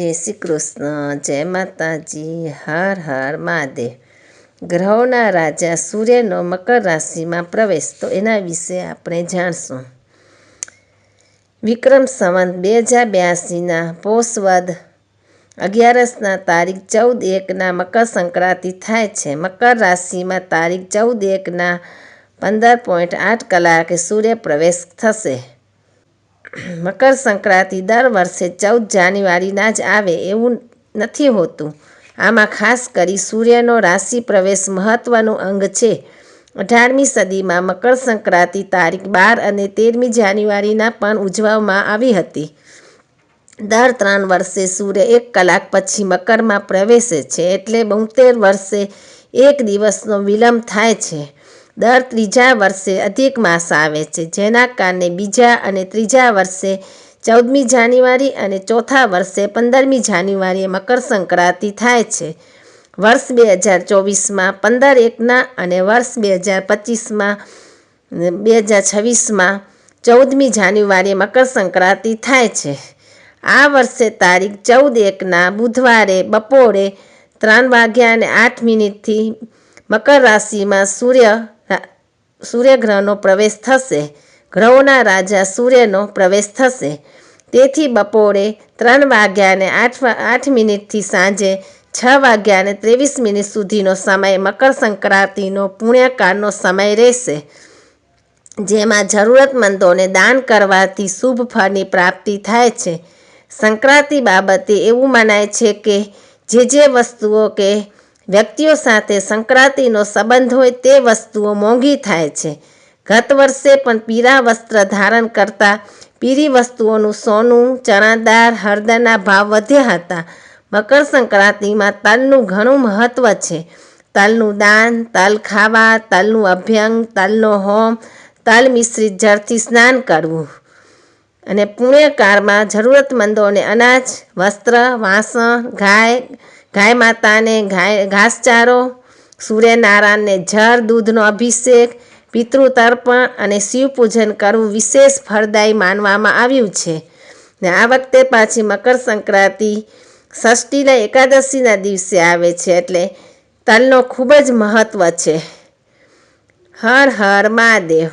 જય શ્રી કૃષ્ણ, જય માતાજી, હર હર મહાદેવ. ગ્રહોના રાજા સૂર્યનો મકર રાશિમાં પ્રવેશ, તો એના વિશે આપણે જાણશું. વિક્રમ સંવંત બે હજાર બ્યાસીના પોષવદ અગિયારસના તારીખ ચૌદ એકના મકર સંક્રાંતિ થાય છે. મકર રાશિમાં તારીખ ચૌદ એકના પંદર પોઈન્ટ આઠ કલાકે સૂર્ય પ્રવેશ થશે. મકર સંક્રાંતિ દર વર્ષે ચૌદ જાન્યુઆરીના જ આવે એવું નથી હોતું. આમાં ખાસ કરી સૂર્યનો રાશિ પ્રવેશ મહત્વનું અંગ છે. અઢારમી સદીમાં મકર સંક્રાંતિ તારીખ બાર અને તેરમી જાન્યુઆરીના પણ ઉજવવામાં આવી હતી. દર ત્રણ વર્ષે સૂર્ય એક કલાક પછી મકરમાં પ્રવેશે છે એટલે બોતેર વર્ષે એક દિવસનો વિલંબ થાય છે. દર ત્રીજા વર્ષે અધિક માસ આવે છે, જેના કારણે બીજા અને ત્રીજા વર્ષે ચૌદમી જાન્યુઆરી અને ચોથા વર્ષે પંદરમી જાન્યુઆરીએ મકર સંક્રાંતિ થાય છે. વર્ષ બે હજાર ચોવીસમાં પંદર એકના અને વર્ષ બે હજાર પચીસમાં, બે હજાર છવ્વીસમાં ચૌદમી જાન્યુઆરીએ મકર સંક્રાંતિ થાય છે. આ વર્ષે તારીખ ચૌદ એકના બુધવારે બપોરે ત્રણ વાગ્યા અને આઠ મિનિટથી મકર રાશિમાં સૂર્ય સૂર્યગ્રહનો પ્રવેશ થશે. ગ્રહોના રાજા સૂર્યનો પ્રવેશ થશે. તેથી બપોરે ત્રણ વાગ્યાને આઠ આઠ મિનિટથી સાંજે છ વાગ્યાને ત્રેવીસ મિનિટ સુધીનો સમય મકર સંક્રાંતિનો પુણ્યકાળનો સમય રહેશે. જેમાં જરૂરતમંદોને દાન કરવાથી શુભ ફળની પ્રાપ્તિ થાય છે. સંક્રાંતિ બાબતે એવું મનાય છે કે જે જે વસ્તુઓ કે વ્યક્તિઓ સાથે સંક્રાંતિનો સંબંધ હોય તે વસ્તુઓ મોંઘી થાય છે. ગત વર્ષે પણ પીળા વસ્ત્ર ધારણ કરતા પીરી વસ્તુઓનું સોનું, ચણાદાર, હળદરના ભાવ વધ્યા હતા. મકર સંક્રાંતિમાં તલનું ઘણું મહત્ત્વ છે. તલનું દાન, તલ ખાવા, તલનું અભ્યંગ, તલનો હોમ, તલ મિશ્રિત જળથી સ્નાન કરવું. અને પુણ્યકાળમાં જરૂરતમંદોને અનાજ, વસ્ત્ર, વાસણ, ગાય ગાય માતાને ગાય ઘાસચારો, સૂર્યનારાયણને જળ, દૂધનો અભિષેક પિતૃ તર્પણ અને શિવ પૂજન કરવું વિશેષ ફળદાયી માનવામાં આવ્યું છે. ને આ વખતે પાછી મકર સંક્રાંતિ ષષ્ઠીના એકાદશીના દિવસે આવે છે એટલે તલનો ખૂબ જ મહત્ત્વ છે. હર હર મહાદેવ.